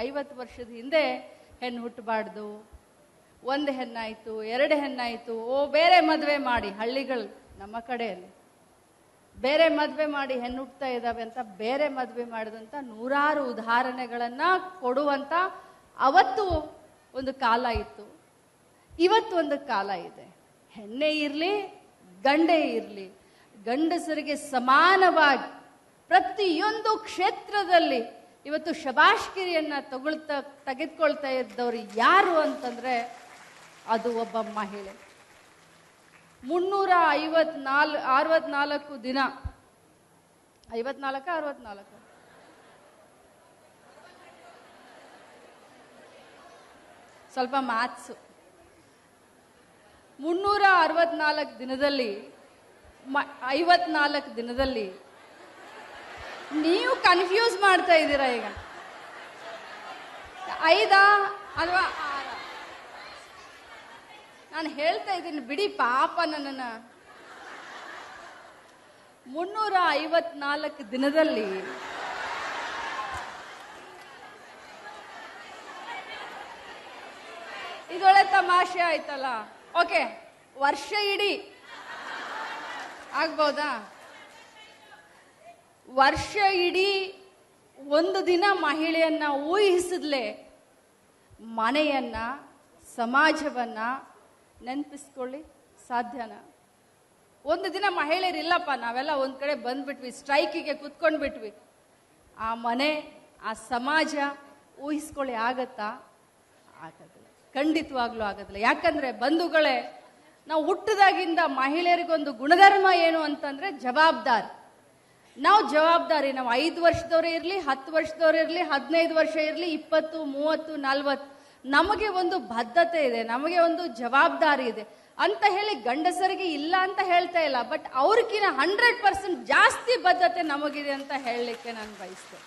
ಐವತ್ತು ವರ್ಷದ ಹಿಂದೆ ಹೆಣ್ಣು ಹುಟ್ಟಬಾರ್ದು. ಒಂದು ಹೆಣ್ಣಾಯಿತು, ಎರಡು ಹೆಣ್ಣಾಯಿತು, ಓ, ಬೇರೆ ಮದುವೆ ಮಾಡಿ ಹಳ್ಳಿಗಳು ನಮ್ಮ ಕಡೆಯಲ್ಲಿ. ಬೇರೆ ಮದುವೆ ಮಾಡಿ ಹೆಣ್ಣು ಹುಟ್ತಾ ಇದ್ದಾವೆ ಅಂತ ಬೇರೆ ಮದುವೆ ಮಾಡಿದಂಥ ನೂರಾರು ಉದಾಹರಣೆಗಳನ್ನು ಕೊಡುವಂಥ ಅವತ್ತು ಒಂದು ಕಾಲ ಇತ್ತು. ಇವತ್ತು ಒಂದು ಕಾಲ ಇದೆ. ಹೆಣ್ಣೆ ಇರಲಿ, ಗಂಡೇ ಇರಲಿ, ಗಂಡಸರಿಗೆ ಸಮಾನವಾಗಿ ಪ್ರತಿಯೊಂದು ಕ್ಷೇತ್ರದಲ್ಲಿ ಇವತ್ತು ಶಬಾಷ್ಗಿರಿಯನ್ನು ತಗೊಳ್ತಾ, ತೆಗೆದುಕೊಳ್ತಾ ಇದ್ದವರು ಯಾರು ಅಂತಂದ್ರೆ ಅದು ಒಬ್ಬ ಮಹಿಳೆ. ಮುನ್ನೂರ ಐವತ್ನಾಲ್, ಅರವತ್ನಾಲ್ಕು ದಿನ. ಐವತ್ನಾಲ್ಕ, ಅರವತ್ನಾಲ್ಕು? ಸ್ವಲ್ಪ ಮ್ಯಾಥ್ಸು ಮುನ್ನೂರ ಅರವತ್ನಾಲ್ಕು ದಿನದಲ್ಲಿ ಮ, ಐವತ್ನಾಲ್ಕು ದಿನದಲ್ಲಿ ನೀವು ಕನ್ಫ್ಯೂಸ್ ಮಾಡ್ತಾ ಇದ್ದೀರಾ ಈಗ? ಐದಾ ಅಥವಾ ನಾನು ಹೇಳ್ತಾ ಇದ್ದೀನಿ, ಬಿಡಿ ಪಾಪ ನನ್ನನ್ನು. ಮುನ್ನೂರ ಐವತ್ನಾಲ್ಕು ದಿನದಲ್ಲಿ ಇದೊಳ್ಳೆ ತಮಾಷೆ ಆಯ್ತಲ್ಲ? ಓಕೆ ವರ್ಷ ಇಡೀ. ಆಗ್ಬೋದಾ? ವರ್ಷ ಇಡೀ ಒಂದು ದಿನ ಮಹಿಳೆಯನ್ನ ಊಹಿಸಿದ್ಲೆ ಮನೆಯನ್ನ, ಸಮಾಜವನ್ನ ನೆನಪಿಸ್ಕೊಳ್ಳಿ ಸಾಧ್ಯನ? ಒಂದು ದಿನ ಮಹಿಳೆಯರಿಲ್ಲಪ್ಪ, ನಾವೆಲ್ಲ ಒಂದು ಕಡೆ ಬಂದ್ಬಿಟ್ವಿ, ಸ್ಟ್ರೈಕಿಗೆ ಕುತ್ಕೊಂಡ್ಬಿಟ್ವಿ. ಆ ಮನೆ, ಆ ಸಮಾಜ ಊಹಿಸ್ಕೊಳ್ಳಿ ಆಗತ್ತಾ? ಆಗದಿಲ್ಲ. ಖಂಡಿತವಾಗ್ಲೂ ಆಗೋದಿಲ್ಲ. ಯಾಕಂದ್ರೆ ಬಂಧುಗಳೇ, ನಾವು ಹುಟ್ಟದಾಗಿಂದ ಮಹಿಳೆಯರಿಗೊಂದು ಗುಣಧರ್ಮ ಏನು ಅಂತಂದ್ರೆ ಜವಾಬ್ದಾರಿ. ನಾವು ಜವಾಬ್ದಾರಿ, ನಾವು ಐದು ವರ್ಷದವ್ರು ಇರಲಿ, ಹತ್ತು ವರ್ಷದವ್ರು ಇರಲಿ, ಹದಿನೈದು ವರ್ಷ ಇರಲಿ, ಇಪ್ಪತ್ತು, ಮೂವತ್ತು, ನಲ್ವತ್ತು. ನಮಗೆ ಒಂದು ಬದ್ಧತೆ ಇದೆ, ನಮಗೆ ಒಂದು ಜವಾಬ್ದಾರಿ ಇದೆ. ಅಂತ ಹೇಳಿ ಗಂಡಸರಿಗೆ ಇಲ್ಲ ಅಂತ ಹೇಳ್ತಾ ಇಲ್ಲ, ಬಟ್ ಅವ್ರಿಗಿನ ಹಂಡ್ರೆಡ್ ಪರ್ಸೆಂಟ್ ಜಾಸ್ತಿ ಬದ್ಧತೆ ನಮಗಿದೆ ಅಂತ ಹೇಳಲಿಕ್ಕೆ ನಾನು ಬಯಸ್ತೇನೆ.